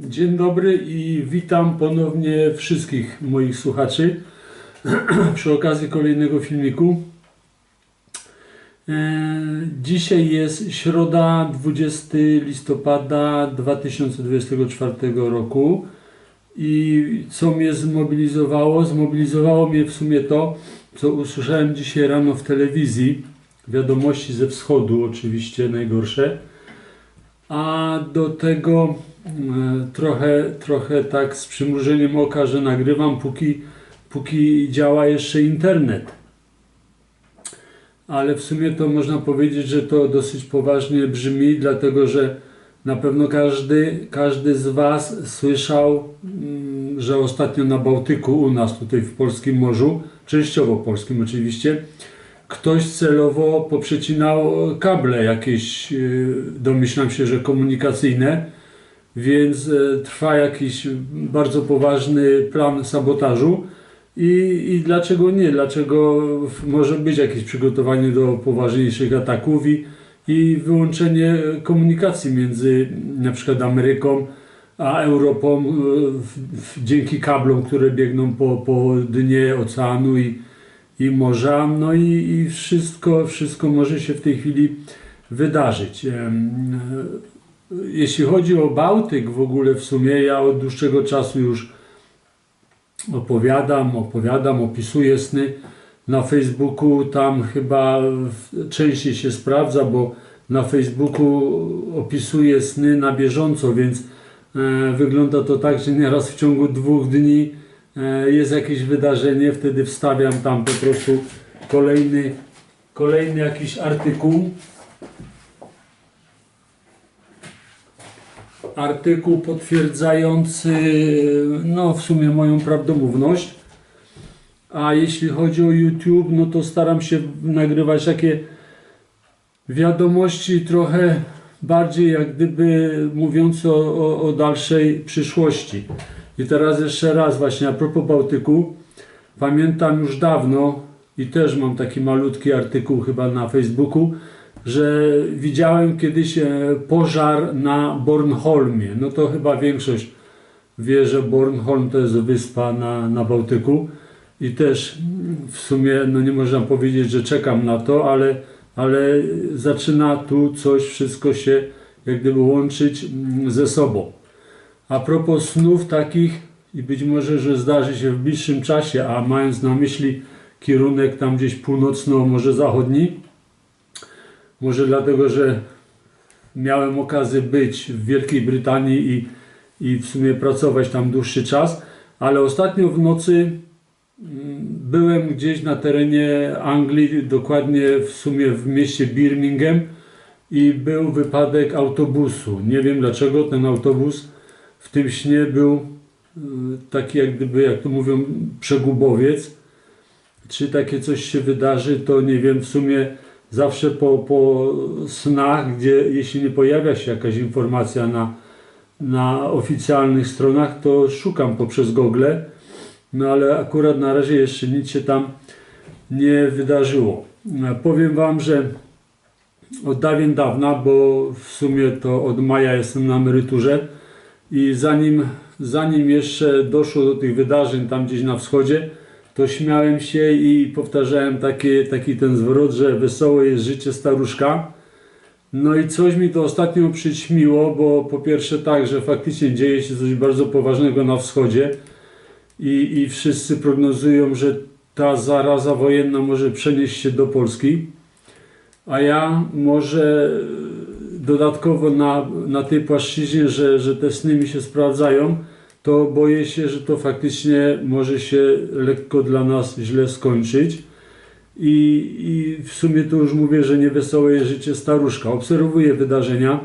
Dzień dobry i witam ponownie wszystkich moich słuchaczy przy okazji kolejnego filmiku. E, Dzisiaj jest środa 20 listopada 2024 roku i co mnie zmobilizowało? Zmobilizowało mnie w sumie to, co usłyszałem dzisiaj rano w telewizji, wiadomości ze wschodu oczywiście najgorsze, a do tego trochę, trochę tak z przymrużeniem oka, że nagrywam póki, póki działa jeszcze internet. Ale w sumie to można powiedzieć, że to dosyć poważnie brzmi, dlatego że na pewno każdy, każdy z Was słyszał, mm, że ostatnio na Bałtyku, u nas tutaj w Polskim Morzu, częściowo polskim oczywiście, ktoś celowo poprzecinał kable jakieś, yy, domyślam się, że komunikacyjne, więc e, trwa jakiś bardzo poważny plan sabotażu. I, I dlaczego nie? Dlaczego może być jakieś przygotowanie do poważniejszych ataków i, i wyłączenie komunikacji między na przykład Ameryką a Europą e, dzięki kablom, które biegną po, po dnie oceanu i, i morza. No i, i wszystko, wszystko może się w tej chwili wydarzyć. Jeśli chodzi o Bałtyk w ogóle w sumie, ja od dłuższego czasu już opowiadam, opowiadam, opisuję sny na Facebooku. Tam chyba częściej się sprawdza, bo na Facebooku opisuję sny na bieżąco, więc e, wygląda to tak, że nieraz w ciągu dwóch dni e, jest jakieś wydarzenie, wtedy wstawiam tam po prostu kolejny, kolejny jakiś artykuł. Artykuł potwierdzający no w sumie moją prawdomówność. A jeśli chodzi o YouTube, no to staram się nagrywać takie wiadomości trochę bardziej jak gdyby mówiące o, o, o dalszej przyszłości. I teraz jeszcze raz właśnie a propos Bałtyku. Pamiętam już dawno i też mam taki malutki artykuł chyba na Facebooku, że widziałem kiedyś e, pożar na Bornholmie. No to chyba większość wie, że Bornholm to jest wyspa na, na Bałtyku i też mm, w sumie no nie można powiedzieć, że czekam na to, ale, ale zaczyna tu coś wszystko się jak gdyby łączyć mm, ze sobą. A propos snów takich i być może, że zdarzy się w bliższym czasie, a mając na myśli kierunek tam gdzieś północno, może zachodni, może dlatego, że miałem okazję być w Wielkiej Brytanii i, i w sumie pracować tam dłuższy czas, ale ostatnio w nocy mm, byłem gdzieś na terenie Anglii, dokładnie w sumie w mieście Birmingham i był wypadek autobusu. Nie wiem dlaczego ten autobus w tym śnie był y, taki jak gdyby, jak to mówią, przegubowiec. Czy takie coś się wydarzy, to nie wiem, w sumie zawsze po, po snach, gdzie jeśli nie pojawia się jakaś informacja na, na oficjalnych stronach, to szukam poprzez Google, no ale akurat na razie jeszcze nic się tam nie wydarzyło. E, Powiem Wam, że od dawien dawna, bo w sumie to od maja jestem na emeryturze i zanim, zanim jeszcze doszło do tych wydarzeń tam gdzieś na wschodzie, to śmiałem się i powtarzałem taki, taki ten zwrot, że wesołe jest życie staruszka. No i coś mi to ostatnio przyćmiło, bo po pierwsze tak, że faktycznie dzieje się coś bardzo poważnego na wschodzie i, i wszyscy prognozują, że ta zaraza wojenna może przenieść się do Polski, a ja może dodatkowo na, na tej płaszczyźnie, że, że te sny mi się sprawdzają, to boję się, że to faktycznie może się lekko dla nas źle skończyć. I, I w sumie to już mówię, że niewesołe życie staruszka. Obserwuję wydarzenia.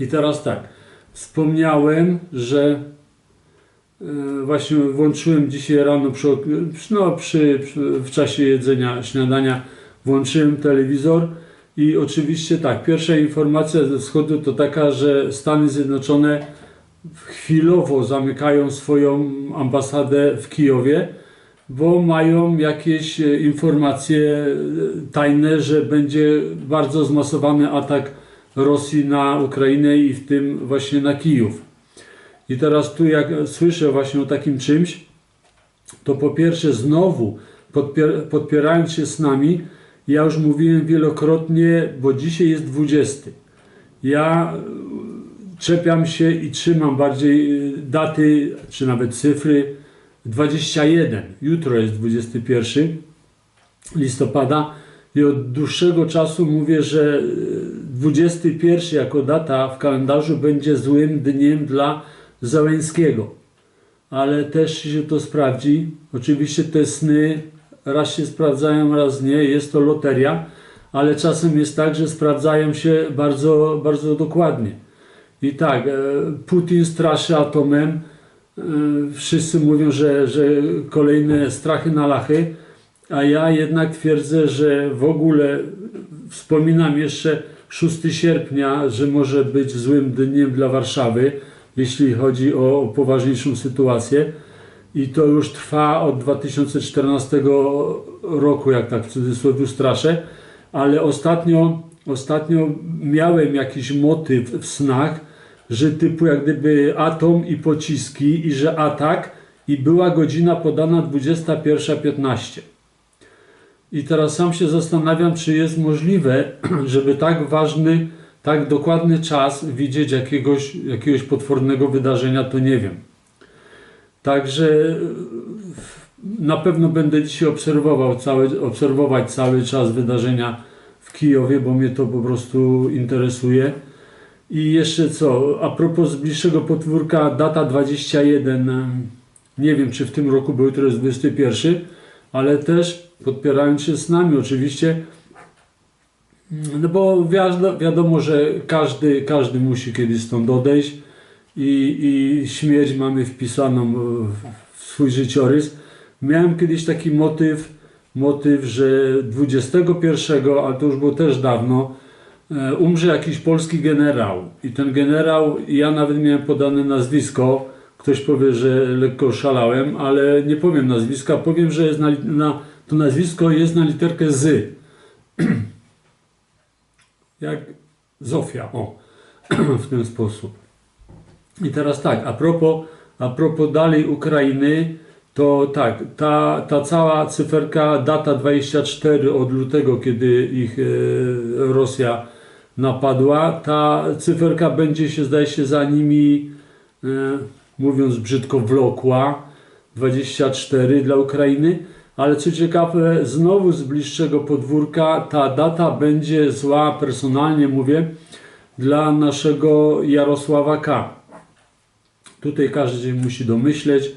I teraz tak, wspomniałem, że e, właśnie włączyłem dzisiaj rano przy, no, przy, w czasie jedzenia śniadania, włączyłem telewizor i oczywiście tak, pierwsza informacja ze wschodu to taka, że Stany Zjednoczone chwilowo zamykają swoją ambasadę w Kijowie, bo mają jakieś e, informacje e, tajne, że będzie bardzo zmasowany atak Rosji na Ukrainę i w tym właśnie na Kijów. I teraz tu jak słyszę właśnie o takim czymś, to po pierwsze znowu podpier- podpierając się z nami, ja już mówiłem wielokrotnie, bo dzisiaj jest 20. Ja czepiam się i trzymam bardziej y, daty, czy nawet cyfry 21. Jutro jest 21 listopada i od dłuższego czasu mówię, że y, 21 jako data w kalendarzu będzie złym dniem dla Załęskiego. Ale też się to sprawdzi. Oczywiście te sny raz się sprawdzają, raz nie. Jest to loteria, ale czasem jest tak, że sprawdzają się bardzo, bardzo dokładnie. I tak, e, Putin straszy atomem. E, Wszyscy mówią, że, że kolejne strachy na lachy, a ja jednak twierdzę, że w ogóle wspominam jeszcze 6 sierpnia, że może być złym dniem dla Warszawy, jeśli chodzi o, poważniejszą sytuację. I to już trwa od 2014 roku, jak tak w cudzysłowie straszę, ale ostatnio, ostatnio miałem jakiś motyw w snach, że typu jak gdyby atom i pociski i że atak i była godzina podana 21.15. I teraz sam się zastanawiam, czy jest możliwe, żeby tak ważny, tak dokładny czas widzieć jakiegoś, jakiegoś potwornego wydarzenia, to nie wiem. Także e, na pewno będę dzisiaj obserwował cały, obserwować cały czas wydarzenia w Kijowie, bo mnie to po prostu interesuje. I jeszcze co, a propos bliższego podwórka, data 21, em, nie wiem czy w tym roku, bo jutro jest 21, ale też podpierając się z nami oczywiście, no bo wiadomo, wiadomo że każdy, każdy musi kiedyś stąd odejść i, i śmierć mamy wpisaną w, swój życiorys. Miałem kiedyś taki motyw, motyw, że 21, ale to już było też dawno, umrze jakiś polski generał. I ten generał, ja nawet miałem podane nazwisko, ktoś powie, że lekko szalałem, ale nie powiem nazwiska, powiem, że na, na, to nazwisko jest na literkę Z. Jak Zofia, o, w ten sposób. I teraz tak, a propos, a propos dalej Ukrainy, to tak, ta, ta cała cyferka, data 24 od lutego, kiedy ich e, Rosja napadła, ta cyferka będzie się, zdaje się, za nimi, e, mówiąc brzydko, wlokła. 24 dla Ukrainy, ale co ciekawe, znowu z bliższego podwórka ta data będzie zła, personalnie mówię, dla naszego Jarosława K. Tutaj każdy się musi domyśleć.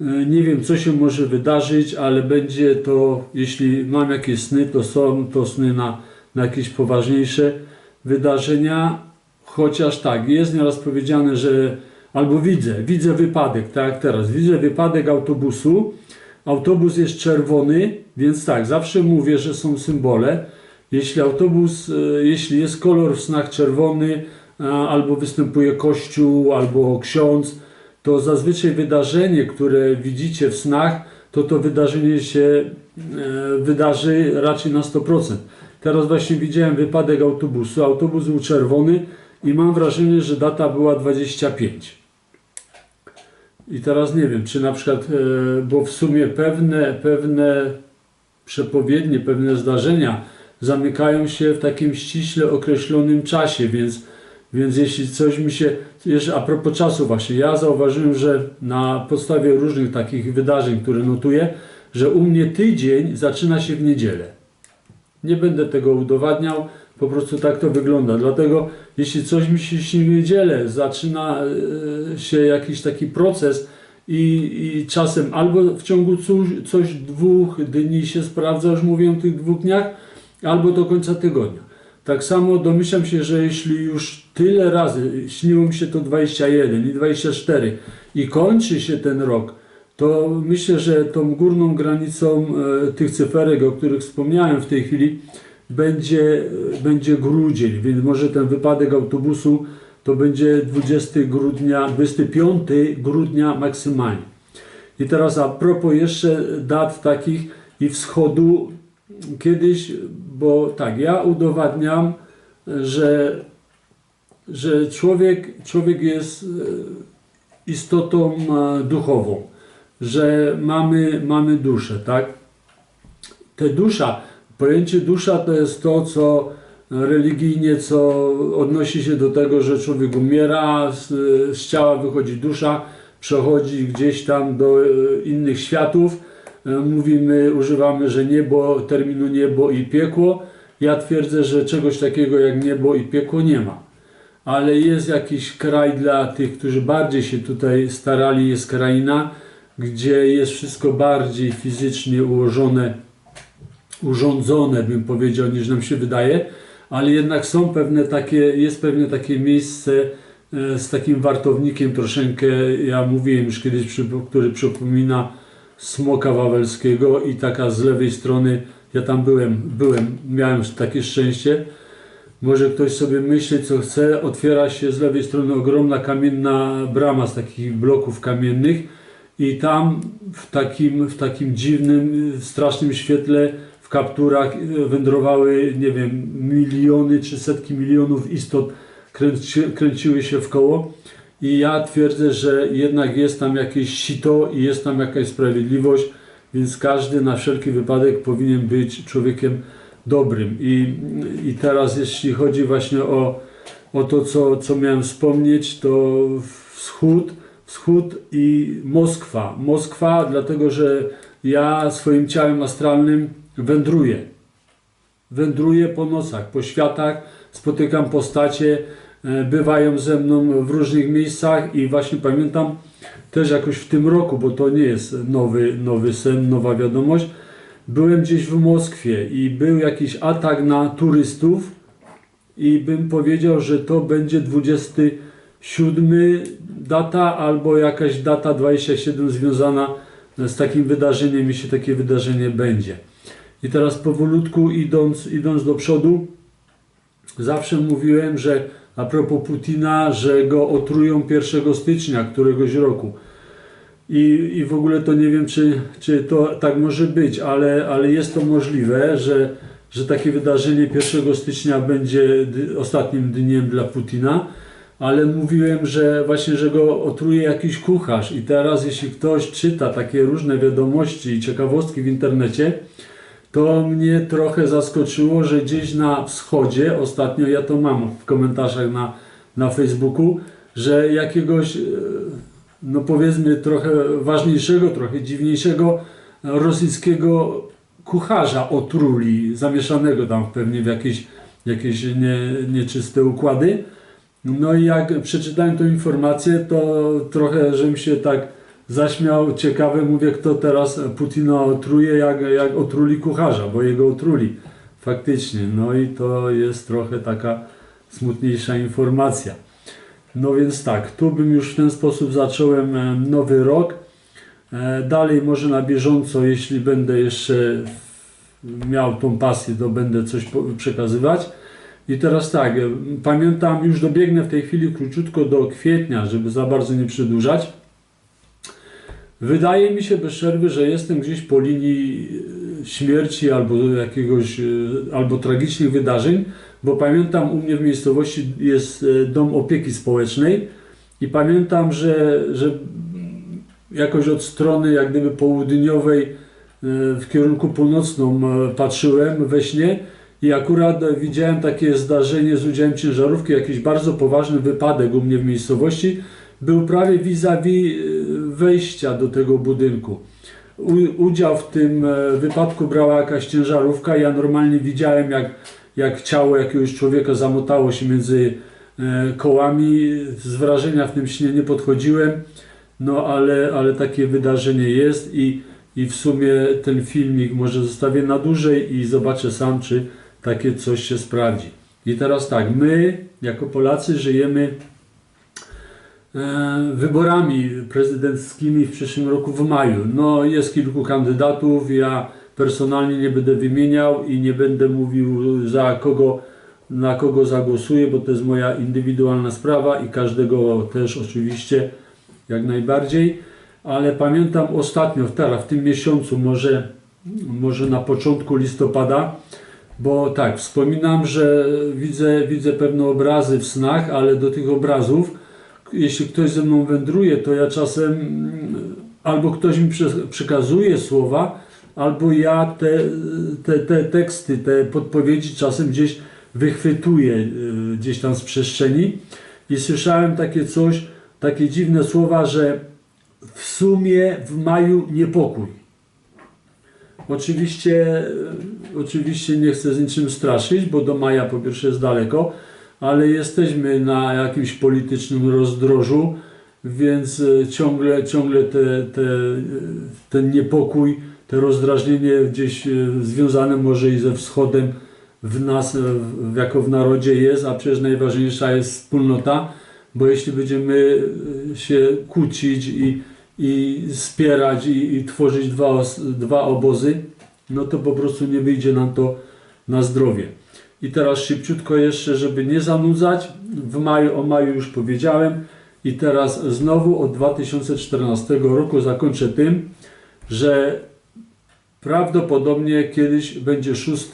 E, Nie wiem, co się może wydarzyć, ale będzie to, jeśli mam jakieś sny, to są to sny na, na jakieś poważniejsze wydarzenia. Chociaż tak, jest nieraz powiedziane, że albo widzę, widzę wypadek, tak jak teraz, widzę wypadek autobusu. Autobus jest czerwony, więc tak, zawsze mówię, że są symbole. Jeśli autobus, e, jeśli jest kolor w snach czerwony, albo występuje kościół, albo ksiądz, to zazwyczaj wydarzenie, które widzicie w snach, to to wydarzenie się e, wydarzy raczej na 100%. Teraz właśnie widziałem wypadek autobusu. Autobus był czerwony i mam wrażenie, że data była 25. I teraz nie wiem, czy na przykład, e, bo w sumie pewne, pewne przepowiednie, pewne zdarzenia zamykają się w takim ściśle określonym czasie, więc, więc jeśli coś mi się, jeszcze a propos czasu właśnie, ja zauważyłem, że na podstawie różnych takich wydarzeń, które notuję, że u mnie tydzień zaczyna się w niedzielę. Nie będę tego udowadniał, po prostu tak to wygląda. Dlatego jeśli coś mi się śni w niedzielę, zaczyna e, się jakiś taki proces i, i czasem albo w ciągu coś, coś dwóch dni się sprawdza, już mówię o tych dwóch dniach, albo do końca tygodnia. Tak samo domyślam się, że jeśli już tyle razy śniło mi się to 21 i 24 i kończy się ten rok, to myślę, że tą górną granicą e, tych cyferek, o których wspomniałem w tej chwili, będzie, będzie grudzień, więc może ten wypadek autobusu to będzie 20 grudnia, 25 grudnia maksymalnie. I teraz a propos jeszcze dat takich i wschodu, kiedyś, bo tak, ja udowadniam, że, że człowiek, człowiek jest, istotą e, duchową, że mamy, mamy duszę, tak? Te dusza, pojęcie dusza to jest to, co religijnie, co odnosi się do tego, że człowiek umiera, z, z ciała wychodzi dusza, przechodzi gdzieś tam do e, innych światów. E, Mówimy, używamy, że niebo, terminu niebo i piekło. Ja twierdzę, że czegoś takiego jak niebo i piekło nie ma. Ale jest jakiś kraj dla tych, którzy bardziej się tutaj starali, jest kraina, gdzie jest wszystko bardziej fizycznie ułożone, urządzone, bym powiedział, niż nam się wydaje, ale jednak są pewne takie, jest pewne takie miejsce e, z takim wartownikiem troszeczkę, ja mówiłem już kiedyś, który przypomina smoka wawelskiego i taka z lewej strony, ja tam byłem, byłem, miałem takie szczęście, może ktoś sobie myśli, co chce. Otwiera się z lewej strony ogromna kamienna brama z takich bloków kamiennych i tam w takim, w takim dziwnym, strasznym świetle w kapturach e, wędrowały, nie wiem, miliony czy setki milionów istot kręci, kręciły się w koło. I ja twierdzę, że jednak jest tam jakieś sito i jest tam jakaś sprawiedliwość, więc każdy na wszelki wypadek powinien być człowiekiem dobrym. I, i teraz jeśli chodzi właśnie o, o to, co, co miałem wspomnieć, to wschód, wschód i Moskwa. Moskwa, dlatego że ja swoim ciałem astralnym wędruję. Wędruję po nocach, po światach, spotykam postacie, e, bywają ze mną w różnych miejscach i właśnie pamiętam też jakoś w tym roku, bo to nie jest nowy, nowy sen, nowa wiadomość, byłem gdzieś w Moskwie i był jakiś atak na turystów i bym powiedział, że to będzie 27 data albo jakaś data 27 związana z takim wydarzeniem, jeśli takie wydarzenie będzie. I teraz powolutku idąc, idąc do przodu, zawsze mówiłem, że a propos Putina, że go otrują 1 stycznia któregoś roku. I, I w ogóle to nie wiem, czy, czy to tak może być, ale, ale jest to możliwe, że, że takie wydarzenie 1 stycznia będzie ostatnim dniem dla Putina. Ale mówiłem, że właśnie, że go otruje jakiś kucharz. I teraz, jeśli ktoś czyta takie różne wiadomości i ciekawostki w internecie, to mnie trochę zaskoczyło, że gdzieś na wschodzie, ostatnio ja to mam w komentarzach na, na Facebooku, że jakiegoś, e, no powiedzmy, trochę ważniejszego, trochę dziwniejszego rosyjskiego kucharza otruli, zamieszanego tam pewnie w jakieś, jakieś nie, nieczyste układy. No i jak przeczytałem tę informację, to trochę, żebym się tak zaśmiał, ciekawe, mówię, kto teraz Putina otruje, jak, jak otruli kucharza, bo jego otruli faktycznie. No i to jest trochę taka smutniejsza informacja. No więc tak, tu bym już w ten sposób zacząłem e, nowy rok. E, Dalej może na bieżąco, jeśli będę jeszcze miał tą pasję, to będę coś przekazywać. I teraz tak, e, pamiętam, już dobiegnę w tej chwili króciutko do kwietnia, żeby za bardzo nie przedłużać. Wydaje mi się bez przerwy, że jestem gdzieś po linii e, śmierci albo jakiegoś, e, albo tragicznych wydarzeń, bo pamiętam u mnie w miejscowości jest dom opieki społecznej i pamiętam, że, że jakoś od strony jak gdyby południowej w kierunku północną patrzyłem we śnie i akurat e, widziałem takie zdarzenie z udziałem ciężarówki, jakiś bardzo poważny wypadek u mnie w miejscowości. Był prawie vis-a-vis e, wejścia do tego budynku. U, udział w tym e, wypadku brała jakaś ciężarówka. Ja normalnie widziałem, jak, jak ciało jakiegoś człowieka zamotało się między kołami. Z wrażenia w tym śnie nie podchodziłem. No ale, ale takie wydarzenie jest i, i w sumie ten filmik może zostawię na dłużej i zobaczę sam, czy takie coś się sprawdzi. I teraz tak, my jako Polacy żyjemy e, wyborami prezydenckimi w przyszłym roku w maju. No jest kilku kandydatów, ja personalnie nie będę wymieniał i nie będę mówił za kogo, na kogo zagłosuję, bo to jest moja indywidualna sprawa i każdego też oczywiście jak najbardziej, ale pamiętam ostatnio, teraz w tym miesiącu, może, może na początku listopada, bo tak, wspominam, że widzę, widzę pewne obrazy w snach, ale do tych obrazów, jeśli ktoś ze mną wędruje, to ja czasem mm, albo ktoś mi przekazuje słowa, albo ja te, te, te teksty, te podpowiedzi czasem gdzieś wychwytuję y, gdzieś tam z przestrzeni i słyszałem takie coś, takie dziwne słowa, że w sumie w maju niepokój. Oczywiście, e, oczywiście nie chcę z niczym straszyć, bo do maja po pierwsze jest daleko, ale jesteśmy na jakimś politycznym rozdrożu, więc e, ciągle, ciągle te, te, e, ten niepokój, te rozdrażnienie gdzieś związane może i ze wschodem w nas, jako w narodzie jest, a przecież najważniejsza jest wspólnota, bo jeśli będziemy się kłócić i, i spierać i, i tworzyć dwa, dwa obozy, no to po prostu nie wyjdzie nam to na zdrowie. I teraz szybciutko jeszcze, żeby nie zanudzać, w maju, o maju już powiedziałem i teraz znowu od 2014 roku zakończę tym, że prawdopodobnie kiedyś będzie 6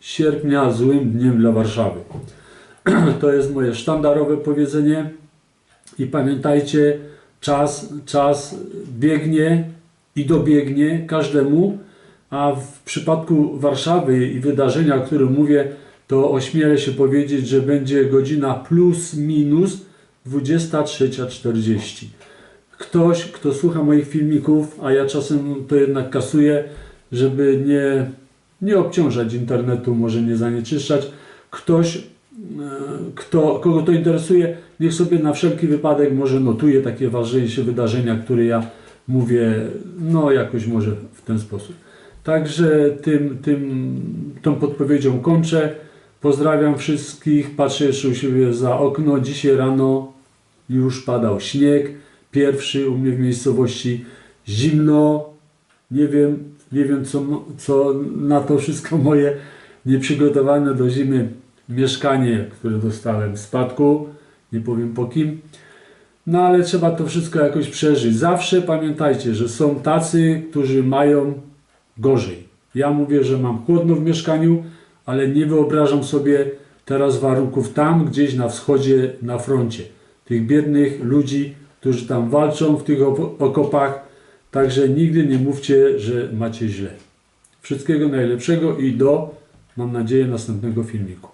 sierpnia złym dniem dla Warszawy. To jest moje sztandarowe powiedzenie i pamiętajcie, czas, czas biegnie i dobiegnie każdemu, a w przypadku Warszawy i wydarzenia, o którym mówię, to ośmielę się powiedzieć, że będzie godzina plus minus 23.40. Ktoś, kto słucha moich filmików, a ja czasem to jednak kasuję, żeby nie, nie obciążać internetu, może nie zanieczyszczać, ktoś, kto, kogo to interesuje, niech sobie na wszelki wypadek może notuje takie ważniejsze wydarzenia, które ja mówię, no jakoś może w ten sposób. Także tym, tym, tą podpowiedzią kończę. Pozdrawiam wszystkich. Patrzę jeszcze u siebie za okno. Dzisiaj rano już padał śnieg. Pierwszy u mnie w miejscowości. Zimno. Nie wiem, nie wiem co, co na to wszystko moje nieprzygotowane do zimy mieszkanie, które dostałem w spadku. Nie powiem po kim. No ale trzeba to wszystko jakoś przeżyć. Zawsze pamiętajcie, że są tacy, którzy mają gorzej. Ja mówię, że mam chłodno w mieszkaniu, ale nie wyobrażam sobie teraz warunków tam, gdzieś na wschodzie, na froncie. Tych biednych ludzi, którzy tam walczą w tych op- okopach. Także nigdy nie mówcie, że macie źle. Wszystkiego najlepszego i do, mam nadzieję, następnego filmiku.